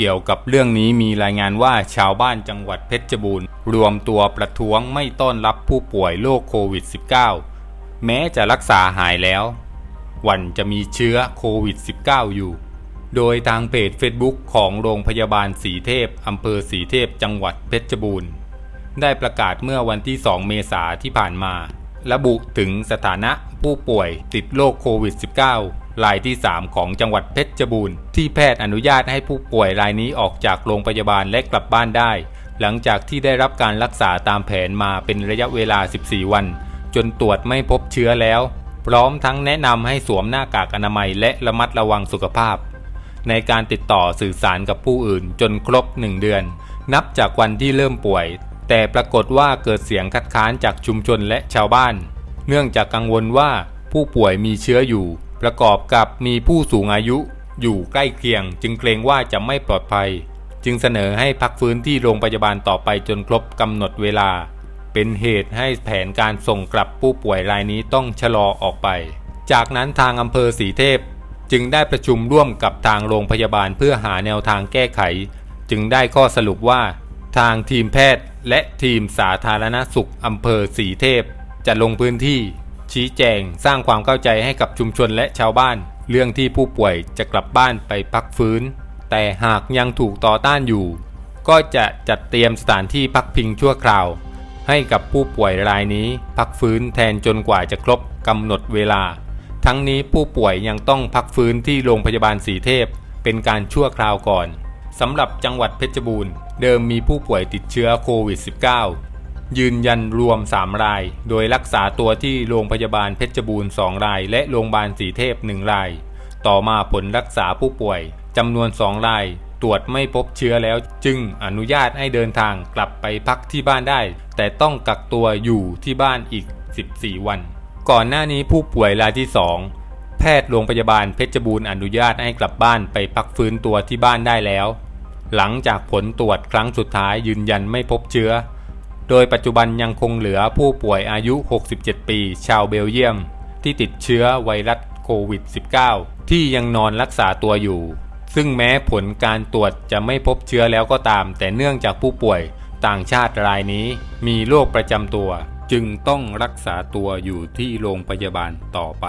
เกี่ยวกับเรื่องนี้มีรายงานว่าชาวบ้านจังหวัดเพชรบูรณ์ รวมตัวประท้วงไม่ต้อนรับผู้ป่วยโรคโควิด -19 แม้จะรักษาหายแล้ว วันจะมีเชื้อโควิด -19 อยู่ โดยทางเพจ Facebook ของโรงพยาบาลสีเทพอำเภอสีเทพจังหวัดเพชรบูรณ์ ได้ประกาศเมื่อวันที่ 2 เมษายนที่ผ่านมา ระบุถึงสถานะผู้ป่วยติดโรคโควิด -19 รายที่ 3 ของจังหวัดเพชรบูรณ์ที่แพทย์อนุญาตให้ผู้ป่วยรายนี้ออกจากโรงพยาบาลและกลับบ้านได้ หลังจากที่ได้รับการรักษาตามแผนมาเป็นระยะเวลา 14 วัน จนตรวจไม่พบเชื้อแล้ว พร้อมทั้งแนะนำให้สวมหน้ากากอนามัยและระมัดระวังสุขภาพ ในการติดต่อสื่อสารกับผู้อื่นจนครบ 1 เดือน นับจากวันที่เริ่มป่วย แต่ปรากฏว่าเกิดเสียงคัดค้านจากชุมชนและชาวบ้าน เนื่องจากกังวลว่าผู้ป่วยมีเชื้ออยู่ ประกอบกับมีผู้สูงอายุอยู่ใกล้เคียง จึงเกรงว่าจะไม่ปลอดภัย จึงเสนอให้พักฟื้นที่โรงพยาบาลต่อไปจนครบกำหนดเวลา เป็นเหตุให้แผนการส่งกลับผู้ป่วยรายนี้ต้องชะลอออกไป จากนั้นทางอำเภอสีเทพ จึงได้ประชุมร่วมกับทางโรงพยาบาลเพื่อหาแนวทางแก้ไข จึงได้ข้อสรุปว่า ทางทีมแพทย์และทีมสาธารณสุขอำเภอสีเทพจะลงพื้นที่ ชี้แจงสร้างความเข้าใจให้กับชุมชนและชาวบ้าน เรื่องที่ผู้ป่วยจะกลับบ้านไปพักฟื้น แต่หากยังถูกต่อต้านอยู่ ก็จะจัดเตรียมสถานที่พักพิงชั่วคราว ให้กับผู้ป่วยรายนี้พักฟื้นแทนจนกว่าจะครบกำหนดเวลา ทั้งนี้ผู้ป่วยยังต้องพักฟื้นที่โรงพยาบาลสีเทพ เป็นการชั่วคราวก่อนสำหรับจังหวัดเพชรบูรณ์ เดิมมีผู้ป่วยติดเชื้อโควิด -19 ยืนยันรวม 3 ราย โดยรักษาตัวที่โรงพยาบาลเพชรบูรณ์ 2 ราย และโรงพยาบาลสีเทพ 1 ราย ต่อมาผลรักษาผู้ป่วยจำนวน 2 ราย ตรวจไม่พบเชื้อแล้ว จึงอนุญาตให้เดินทางกลับไปพักที่บ้านได้ แต่ต้องกักตัวอยู่ที่บ้านอีก 14 วัน ก่อนหน้านี้ผู้ป่วยรายที่ 2 แพทย์โรงพยาบาลเพชรบูรณ์อนุญาตให้กลับบ้านไปพักฟื้นตัวที่บ้านได้แล้ว หลังจากผลตรวจครั้งสุดท้ายยืนยันไม่พบเชื้อ โดยปัจจุบันยังคงเหลือผู้ป่วยอายุ 67 ปี ชาวเบลเยียม ที่ติดเชื้อไวรัสโควิด -19 ที่ยังนอนรักษาตัวอยู่ ซึ่งแม้ผลการตรวจจะไม่พบเชื้อแล้วก็ตาม แต่เนื่องจากผู้ป่วยต่างชาติรายนี้ มีโรคประจำตัว จึงต้องรักษาตัวอยู่ที่โรงพยาบาลต่อไป